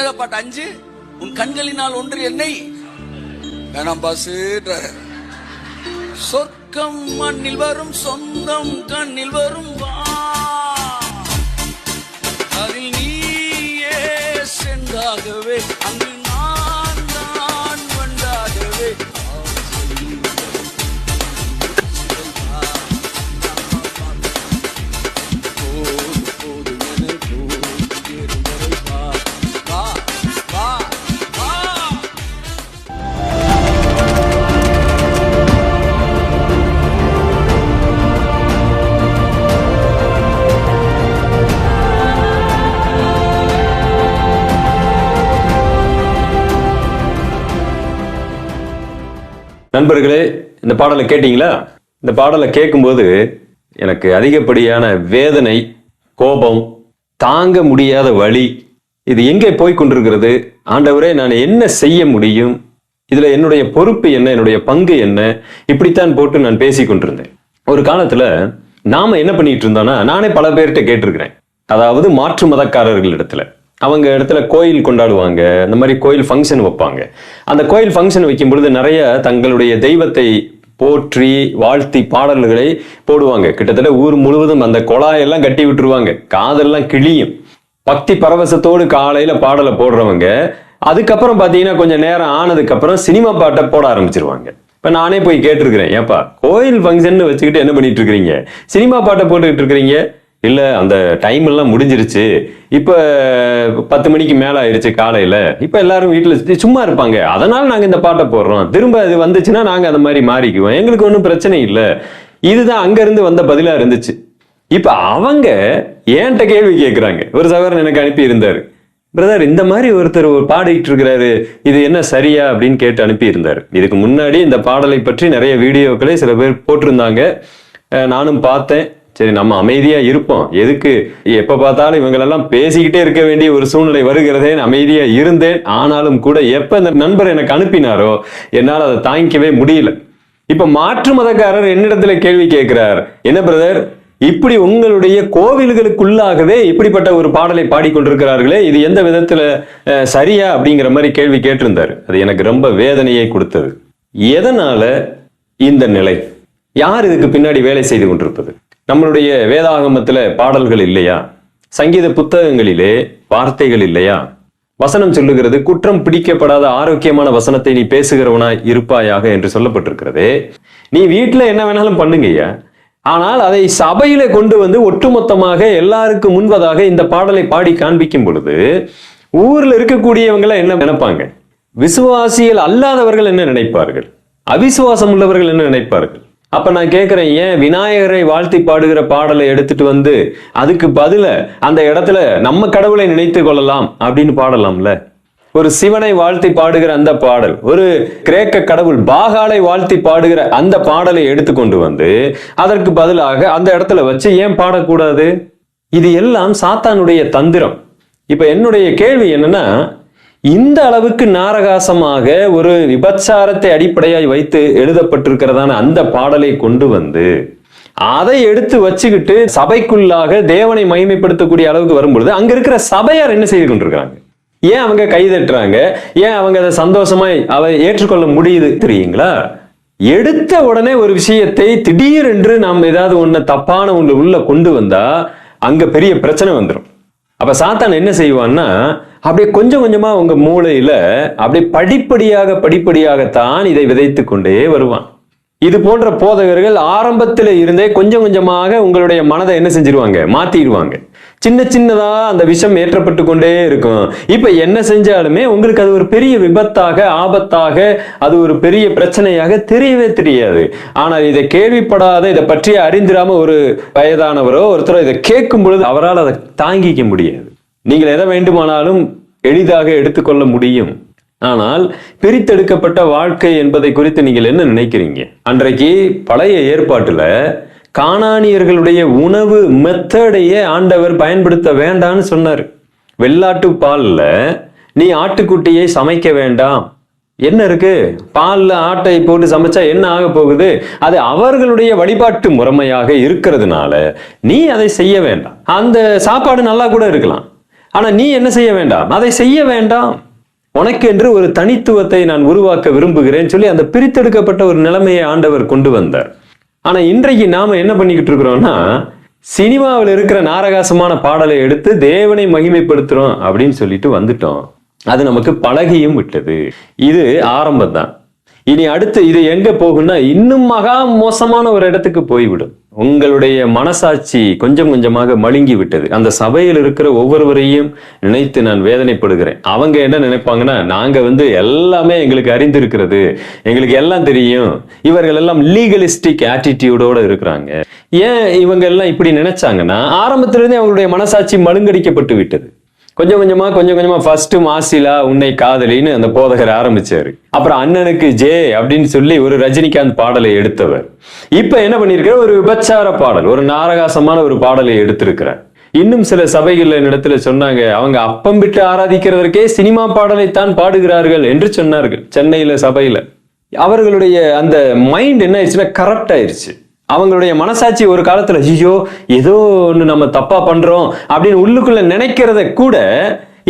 என்னங்க பாட்டு அஞ்சு உன் கண்களினால் ஒன்று என்னை. வேணாம் பாசுன்ற சொர்க்கம் மண்ணில் வரும் சொந்தம் கண்ணில் வரும் வா. அதில் நீயே சென்றாகவே அங்கு நண்பர்களே இந்த பாடலை கேட்டீங்களா? இந்த பாடலை கேட்கும்போது எனக்கு அதிகப்படியான வேதனை கோபம் தாங்க முடியாத வழி இது எங்கே போய் கொண்டிருக்கிறது? ஆண்டவரே நான் என்ன செய்ய முடியும்? இதில் என்னுடைய பொறுப்பு என்ன? என்னுடைய பங்கு என்ன? இப்படித்தான் போட்டு நான் பேசி கொண்டிருந்தேன். ஒரு காலத்தில் நாம் என்ன பண்ணிட்டு இருந்தோம்னா நானே பல பேர்கிட்ட கேட்டிருக்கிறேன். அதாவது மாற்று மதக்காரர்கள் இடத்துல அவங்க இடத்துல கோயில் கொண்டாடுவாங்க. இந்த மாதிரி கோயில் ஃபங்க்ஷன் வைப்பாங்க. அந்த கோயில் ஃபங்க்ஷன் வைக்கும் பொழுது நிறைய தங்களுடைய தெய்வத்தை போற்றி வாழ்த்தி பாடல்களை போடுவாங்க. கிட்டத்தட்ட ஊர் முழுவதும் அந்த குழாயெல்லாம் கட்டி விட்டுருவாங்க. காதெல்லாம் கிளியும் பக்தி பரவசத்தோடு காலையில பாடலை போடுறவங்க அதுக்கப்புறம் பார்த்தீங்கன்னா கொஞ்சம் நேரம் ஆனதுக்கப்புறம் சினிமா பாட்டை போட ஆரம்பிச்சிருவாங்க. இப்போ நானே போய் கேட்டிருக்கிறேன் ஏப்பா கோயில் ஃபங்க்ஷன் வச்சுக்கிட்டு என்ன பண்ணிட்டு இருக்கிறீங்க? சினிமா பாட்டை போட்டுக்கிட்டு இருக்கிறீங்க? இல்லை அந்த டைம் எல்லாம் முடிஞ்சிருச்சு. இப்போ பத்து மணிக்கு மேல ஆயிருச்சு காலையில. இப்போ எல்லாரும் வீட்டில் சும்மா இருப்பாங்க. அதனால நாங்க இந்த பாட்டை போடுறோம். திரும்ப அது வந்துச்சுன்னா நாங்க அந்த மாதிரி மாறிக்குவோம். எங்களுக்கு ஒன்றும் பிரச்சனை இல்லை. இதுதான் அங்கேருந்து வந்த பதிலா இருந்துச்சு. இப்போ அவங்க ஏன்ட்ட கேள்வி கேட்குறாங்க ஒரு சகோதரன் எனக்கு அனுப்பி இருந்தாரு. பிரதர் இந்த மாதிரி ஒருத்தர் ஒரு பாடிட்டு இருக்கிறாரு. இது என்ன சரியா அப்படின்னு கேட்டு அனுப்பியிருந்தார் இதுக்கு முன்னாடி இந்த பாடலை பற்றி நிறைய வீடியோக்களை சில பேர் போட்டிருந்தாங்க. நானும் பார்த்தேன். சரி நம்ம அமைதியா இருப்போம். எதுக்கு? எப்ப பார்த்தாலும் இவங்களெல்லாம் பேசிக்கிட்டே இருக்க வேண்டிய ஒரு சூழ்நிலை வருகிறதே. அமைதியா இருந்தேன். ஆனாலும் கூட எப்ப இந்த நண்பர் எனக்கு அனுப்பினாரோ என்னால் அதை தாங்கிக்கவே முடியல. இப்ப மாற்று மதக்காரர் என்னிடத்துல கேள்வி கேட்கிறார். என்ன பிரதர்? இப்படி உங்களுடைய கோவில்களுக்குள்ளாகவே இப்படிப்பட்ட ஒரு பாடலை பாடிக்கொண்டிருக்கிறார்களே. இது எந்த விதத்துல சரியா அப்படிங்கிற மாதிரி கேள்வி கேட்டிருந்தார். அது எனக்கு ரொம்ப வேதனையை கொடுத்தது. எதனால இந்த நிலை? யார் இதுக்கு பின்னாடி வேலை செய்து கொண்டிருப்பது? நம்மளுடைய வேதாகமத்துல பாடல்கள் இல்லையா? சங்கீத புத்தகங்களிலே வார்த்தைகள் இல்லையா? வசனம் சொல்லுகிறது குற்றம் பிடிக்கப்படாத ஆரோக்கியமான வசனத்தை நீ பேசுகிறவனாய் இருப்பாயாக என்று சொல்லப்பட்டிருக்கிறது. நீ வீட்டுல என்ன வேணாலும் பண்ணுங்கய்யா ஆனால் அதை சபையில கொண்டு வந்து ஒட்டுமொத்தமாக எல்லாருக்கும் முன்பதாக இந்த பாடலை பாடி காண்பிக்கும் பொழுது ஊர்ல இருக்கக்கூடியவங்க என்ன நினைப்பாங்க? விசுவாசிகள் அல்லாதவர்கள் என்ன நினைப்பார்கள்? அவிசுவாசம் உள்ளவர்கள் என்ன நினைப்பார்கள்? அப்ப நான் கேட்கிறேன் ஏன் விநாயகரை வாழ்த்தி பாடுகிற பாடலை எடுத்துட்டு வந்து அதுக்கு பதில அந்த இடத்துல நம்ம கடவுளை நினைத்து கொள்ளலாம் அப்படின்னு பாடலாம்ல? ஒரு சிவனை வாழ்த்தி பாடுகிற அந்த பாடல் ஒரு கிரேக்க கடவுள் பாகாலை வாழ்த்தி பாடுகிற அந்த பாடலை எடுத்துக்கொண்டு வந்து அதற்கு பதிலாக அந்த இடத்துல வச்சு ஏன் பாடக்கூடாது? இது எல்லாம் சாத்தானுடைய தந்திரம். இப்ப என்னுடைய கேள்வி என்னன்னா இந்த அளவுக்கு நாரகாசமாக ஒரு விபச்சாரத்தை அடிப்படையாய் வைத்து எழுதப்பட்டிருக்கிறதான அந்த பாடலை கொண்டு வந்து அதை எடுத்து வச்சுக்கிட்டு சபைக்குள்ளாக தேவனை மகிமைப்படுத்தக்கூடிய அளவுக்கு வரும்பொழுது அங்க இருக்கிற சபையார் என்ன செய்து கொண்டிருக்கிறாங்க? ஏன் அவங்க கைதட்டுறாங்க? ஏன் அவங்க அதை சந்தோஷமாய் அவ ஏற்றுக்கொள்ள முடியுது தெரியுங்களா? எடுத்த உடனே ஒரு விஷயத்தை திடீரென்று நாம் ஏதாவது ஒன்று தப்பான ஒன்று உள்ள கொண்டு வந்தா அங்க பெரிய பிரச்சனை வந்துடும் அப்ப சாத்தான் என்ன செய்வான்னா அப்படியே கொஞ்சம் கொஞ்சமா உங்க மூளையில அப்படியே படிப்படியாக படிப்படியாகத்தான் இதை விதைத்து கொண்டே வருவான். இது போன்ற போதகர்கள் ஆரம்பத்தில் இருந்தே கொஞ்சம் கொஞ்சமாக உங்களுடைய மனதை என்ன செஞ்சிருவாங்க? மாத்திடுவாங்க. சின்ன சின்னதா அந்த விஷம் ஏற்றப்பட்டு கொண்டே இருக்கும். இப்ப என்ன செஞ்சாலுமே உங்களுக்கு அது ஒரு பெரிய விபத்தாக ஆபத்தாக அது ஒரு பெரிய பிரச்சனையாக தெரியவே தெரியாது. ஆனால் இதை கேள்விப்படாத இதை பற்றி அறிந்திராம ஒரு வயதானவரோ ஒருத்தரோ இதை கேட்கும் பொழுது அவரால் அதை தாங்கிக்க முடியாது. நீங்கள் எதை வேண்டுமானாலும் எளிதாக எடுத்துக்கொள்ள முடியும். ஆனால் பிரித்தெடுக்கப்பட்ட வாழ்க்கை என்பதை குறித்து நீங்கள் என்ன நினைக்கிறீங்க? அன்றைக்கு பழைய ஏற்பாட்டில் காணானியர்களுடைய உணவு மெத்தடையே ஆண்டவர் பயன்படுத்த வேண்டாம்னு சொன்னார். வெள்ளாட்டு பாலில் நீ ஆட்டுக்குட்டியை சமைக்க வேண்டாம். என்ன இருக்கு? பாலில் ஆட்டை போட்டு சமைச்சா என்ன ஆக போகுது? அது அவர்களுடைய வழிபாட்டு முறைமையாக இருக்கிறதுனால நீ அதை செய்ய வேண்டாம். அந்த சாப்பாடு நல்லா கூட இருக்கலாம். ஆனால் நீ என்ன செய்ய வேண்டாம்? அதை செய்ய வேண்டாம். உனக்கென்று ஒரு தனித்துவத்தை நான் உருவாக்க விரும்புகிறேன் சொல்லி அந்த பிரித்தெடுக்கப்பட்ட ஒரு நிலைமையை ஆண்டவர் கொண்டு வந்தார். ஆனால் இன்றைக்கு நாம் என்ன பண்ணிக்கிட்டு இருக்கிறோம்னா சினிமாவில் இருக்கிற நாரகாசமான பாடலை எடுத்து தேவனை மகிமைப்படுத்துறோம் அப்படின்னு சொல்லிட்டு வந்துட்டோம். அது நமக்கு பழகியும் விட்டது. இது ஆரம்பம் தான் இனி அடுத்து இது எங்க போகும்னா இன்னும் மகா மோசமான ஒரு இடத்துக்கு போய்விடும். உங்களுடைய மனசாட்சி கொஞ்சம் கொஞ்சமாக மழுங்கி விட்டது. அந்த சபையில் இருக்கிற ஒவ்வொருவரையும் நினைத்து நான் வேதனைப்படுகிறேன். அவங்க என்ன நினைப்பாங்கன்னா நாங்க வந்து எல்லாமே எங்களுக்கு அறிந்திருக்கிறது. எங்களுக்கு எல்லாம் தெரியும். இவர்கள் எல்லாம் லீகலிஸ்டிக் ஆட்டிடியூடோட இருக்கிறாங்க. ஏன் இவங்க எல்லாம் இப்படி நினைச்சாங்கன்னா ஆரம்பத்திலிருந்தே அவங்களுடைய மனசாட்சி மழுங்கடிக்கப்பட்டு விட்டது. கொஞ்சம் கொஞ்சமா கொஞ்சம் கொஞ்சமா ஃபர்ஸ்ட் மாசிலா உன்னை காதலின்னு அந்த போதகர் ஆரம்பிச்சாரு. அப்புறம் அண்ணனுக்கு ஜே அப்படின்னு சொல்லி ஒரு ரஜினிகாந்த் பாடலை எடுத்தவர். இப்ப என்ன பண்ணிருக்காரு? ஒரு விபச்சார பாடல் ஒரு நாரகாசமான ஒரு பாடலை எடுத்திருக்கிறார். இன்னும் சில சபைகள் இடத்துல சொன்னாங்க அவங்க அப்பம் விட்டு ஆராதிக்கிறதற்கே சினிமா பாடலைத்தான் பாடுகிறார்கள் என்று சொன்னார்கள் சென்னையில சபையில. அவர்களுடைய அந்த மைண்ட் என்ன ஆயிடுச்சுன்னா கரப்ட் ஆயிருச்சு அவங்களுடைய மனசாட்சி ஒரு காலத்துல ஐயோ ஏதோ ஒன்று நம்ம தப்பா பண்றோம் அப்படின்னு உள்ளுக்குள்ள நினைக்கிறத கூட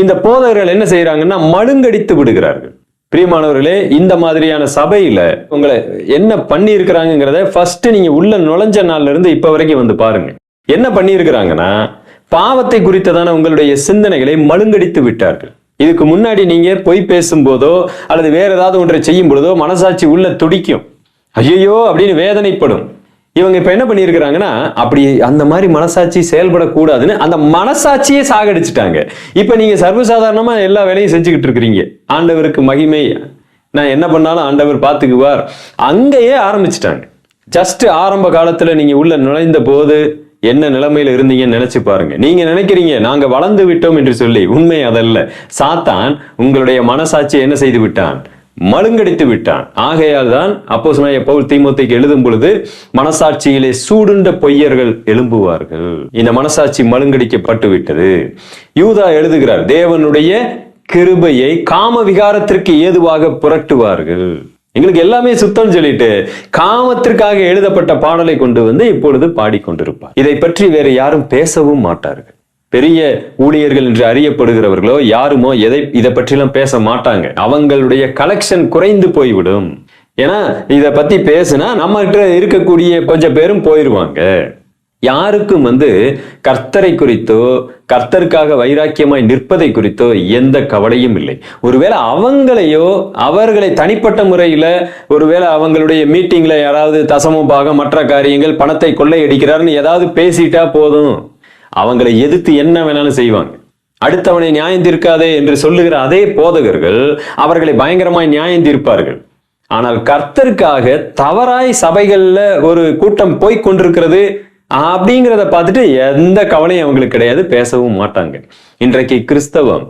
இந்த போதகர்கள் என்ன செய்யறாங்கன்னா மழுங்கடித்து விடுகிறார்கள். பிரியமானவர்களே இந்த மாதிரியான சபையில உங்களை என்ன பண்ணி இருக்கிறாங்கிறத ஃபர்ஸ்ட் நீங்க உள்ள நுழைஞ்ச நாள்ல இருந்து இப்ப வரைக்கும் வந்து பாருங்க. என்ன பண்ணி இருக்கிறாங்கன்னா பாவத்தை குறித்ததான உங்களுடைய சிந்தனைகளை மழுங்கடித்து விட்டார்கள். இதுக்கு முன்னாடி நீங்க பொய் பேசும்போதோ அல்லது வேற ஏதாவது ஒன்றை செய்யும் பொழுதோ மனசாட்சி உள்ள துடிக்கும். ஐயோ அப்படின்னு வேதனைப்படும். இவங்க இப்ப என்ன பண்ணியிருக்கிறாங்கன்னா அப்படி அந்த மாதிரி மனசாட்சி செயல்படக்கூடாதுன்னு அந்த மனசாட்சியே சாகடிச்சிட்டாங்க. இப்ப நீங்க சர்வசாதாரணமா எல்லா வேலையும் செஞ்சுக்கிட்டு இருக்கிறீங்க. ஆண்டவருக்கு மகிமை. நான் என்ன பண்ணாலும் ஆண்டவர் பார்த்துக்குவார். அங்கேயே ஆரம்பிச்சிட்டாங்க. ஜஸ்ட் ஆரம்ப காலத்துல நீங்க உள்ள நுழைந்த போது என்ன நிலைமையில இருந்தீங்கன்னு நினைச்சு பாருங்க. நீங்க நினைக்கிறீங்க நாங்க வளர்ந்து விட்டோம் என்று சொல்லி. உண்மை அதல்ல. சாத்தான் உங்களுடைய மனசாட்சியை என்ன செய்து விட்டான்? மழுங்கடித்து விட்டான். ஆகையால் தான் அப்போ பவுல் தீமோத்தைக்கு எழுதும் பொழுது மனசாட்சியிலே சூடுண்ட பொய்யர்கள் எழும்புவார்கள். இந்த மனசாட்சி மழுங்கடிக்கப்பட்டு விட்டது. யூதா எழுதுகிறார் தேவனுடைய கிருபையை காம விகாரத்திற்கு ஏதுவாக புரட்டுவார்கள். எங்களுக்கு எல்லாமே சுத்தம் சொல்லிட்டு காமத்திற்காக எழுதப்பட்ட பாடலை கொண்டு வந்து இப்பொழுது பாடிக்கொண்டிருப்பார். இதை பற்றி வேற யாரும் பேசவும் மாட்டார்கள். பெரிய ஊழியர்கள் என்று அறியப்படுகிறவர்களோ யாருமோ எதை இதை பற்றிலாம் பேச மாட்டாங்க. அவங்களுடைய கலெக்ஷன் குறைந்து போய்விடும். ஏன்னா இதை பத்தி பேசுனா நம்ம கிட்ட இருக்கக்கூடிய கொஞ்சம் பேரும் போயிருவாங்க. யாருக்கும் வந்து கர்த்தரை குறித்தோ கர்த்தருக்காக வைராக்கியமாய் நிற்பதை குறித்தோ எந்த கவலையும் இல்லை. ஒருவேளை அவங்களையோ அவர்களை தனிப்பட்ட முறையில் ஒருவேளை அவங்களுடைய மீட்டிங்ல யாராவது தசமம் பாகம் மற்ற காரியங்கள் பணத்தை கொள்ளையடிக்கிறாருன்னு ஏதாவது பேசிட்டா போதும். அவங்களை எதிர்த்து என்ன வேணாலும் செய்வாங்க. அடுத்தவனை நியாயம் தீர்க்காதே என்று சொல்லுகிற அதே போதகர்கள் அவர்களை பயங்கரமாய் நியாயம் தீர்ப்பார்கள். ஆனால் கர்த்தருக்காக தவறாய் சபைகள்ல ஒரு கூட்டம் போய் கொண்டிருக்கிறது அப்படிங்கிறத பார்த்துட்டு எந்த கவலையும் அவங்களுக்கு கிடையாது பேசவும் மாட்டாங்க. இன்றைக்கு கிறிஸ்தவம்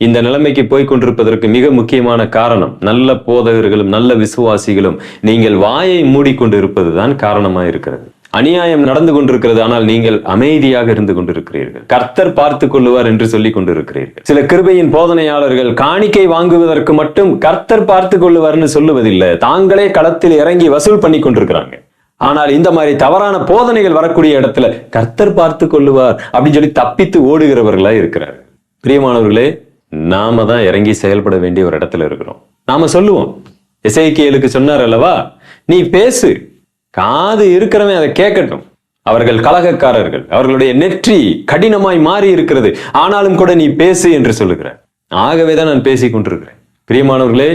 இந்த நிலைமைக்கு போய் கொண்டிருப்பதற்கு மிக முக்கியமான காரணம் நல்ல போதகர்களும் நல்ல விசுவாசிகளும் நீங்கள் வாயை மூடிக்கொண்டு இருப்பதுதான் காரணமா இருக்கிறது அநியாயம் நடந்து கொண்டிருக்கிறது ஆனால் நீங்கள் அமைதியாக இருந்து கொண்டிருக்கிறீர்கள். கர்த்தர் பார்த்து கொள்ளுவார் என்று சொல்லிக் கொண்டிருக்கிறீர்கள். சில கிருபையின் போதனையாளர்கள் காணிக்கை வாங்குவதற்கு மட்டும் கர்த்தர் பார்த்து கொள்ளுவார்னு சொல்லுவதில்லை. தாங்களே களத்தில் இறங்கி வசூல் பண்ணி கொண்டிருக்கிறாங்க. ஆனால் இந்த மாதிரி தவறான போதனைகள் வரக்கூடிய இடத்துல கர்த்தர் பார்த்து கொள்ளுவார் அப்படின்னு சொல்லி தப்பித்து ஓடுகிறவர்களா இருக்கிறார். பிரியமானவர்களே நாம தான் இறங்கி செயல்பட வேண்டிய ஒரு இடத்துல இருக்கிறோம். நாம சொல்லுவோம். இசைக்கியலுக்கு சொன்னார் அல்லவா நீ பேசு காது இருக்கிறவன் அதை கேட்கட்டும். அவர்கள் கலகக்காரர்கள். அவர்களுடைய நெற்றி கடினமாய் மாறி இருக்கிறது. ஆனாலும் கூட நீ பேசு என்று சொல்லுகிறார். ஆகவே தான் நான் பேசிக் கொண்டிருக்கிறேன். பிரியமானவர்களே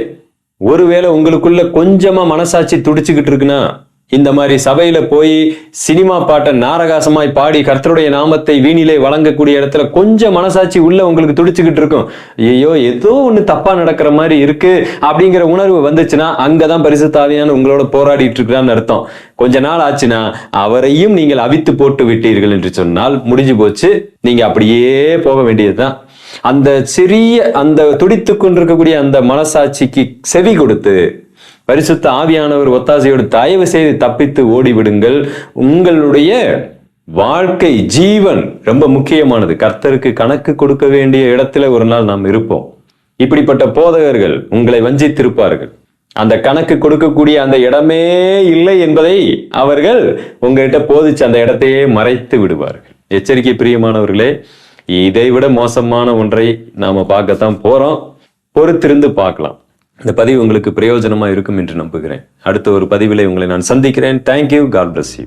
ஒருவேளை உங்களுக்குள்ள கொஞ்சமா மனசாட்சி துடிச்சுக்கிட்டு இருக்குன்னா இந்த மாதிரி சபையில போய் சினிமா பாட்டை நாரகாசமாய் பாடி கர்த்தருடைய நாமத்தை வீணிலே வழங்கக்கூடிய இடத்துல கொஞ்சம் மனசாட்சி உள்ள உங்களுக்கு துடிச்சுக்கிட்டு இருக்கும். ஐயோ ஏதோ ஒண்ணு தப்பா நடக்கிற மாதிரி இருக்கு அப்படிங்கிற உணர்வு வந்துச்சுன்னா அங்கதான் பரிசுத்தாவியான உங்களோட போராடிட்டு இருக்கிறான்னு அர்த்தம். கொஞ்ச நாள் ஆச்சுன்னா அவரையும் நீங்கள் அவித்து போட்டு விட்டீர்கள் என்று சொன்னால் முடிஞ்சு போச்சு. நீங்க அப்படியே போக வேண்டியதுதான். அந்த சிறிய அந்த துடித்து கொண்டிருக்கக்கூடிய அந்த மனசாட்சிக்கு செவி கொடுத்து பரிசுத்த ஆவியானவர் ஒத்தாசையோடு தயவு செய்து தப்பித்து ஓடிவிடுங்கள். உங்களுடைய வாழ்க்கை ஜீவன் ரொம்ப முக்கியமானது. கர்த்தருக்கு கணக்கு கொடுக்க வேண்டிய இடத்துல ஒரு நாள் நாம் இருப்போம். இப்படிப்பட்ட போதகர்கள் உங்களை வஞ்சித்திருப்பார்கள். அந்த கணக்கு கொடுக்கக்கூடிய அந்த இடமே இல்லை என்பதை அவர்கள் உங்ககிட்ட போதிச்சு அந்த இடத்தையே மறைத்து விடுவார்கள். எச்சரிக்கை பிரியமானவர்களே இதை விட மோசமான ஒன்றை நாம பார்க்கத்தான் போறோம். பொறுத்திருந்து பார்க்கலாம். இந்த பதிவு உங்களுக்கு பிரயோஜனமாக இருக்கும் என்று நம்புகிறேன். அடுத்த ஒரு பதிவிலே உங்களை நான் சந்திக்கிறேன். Thank you God bless you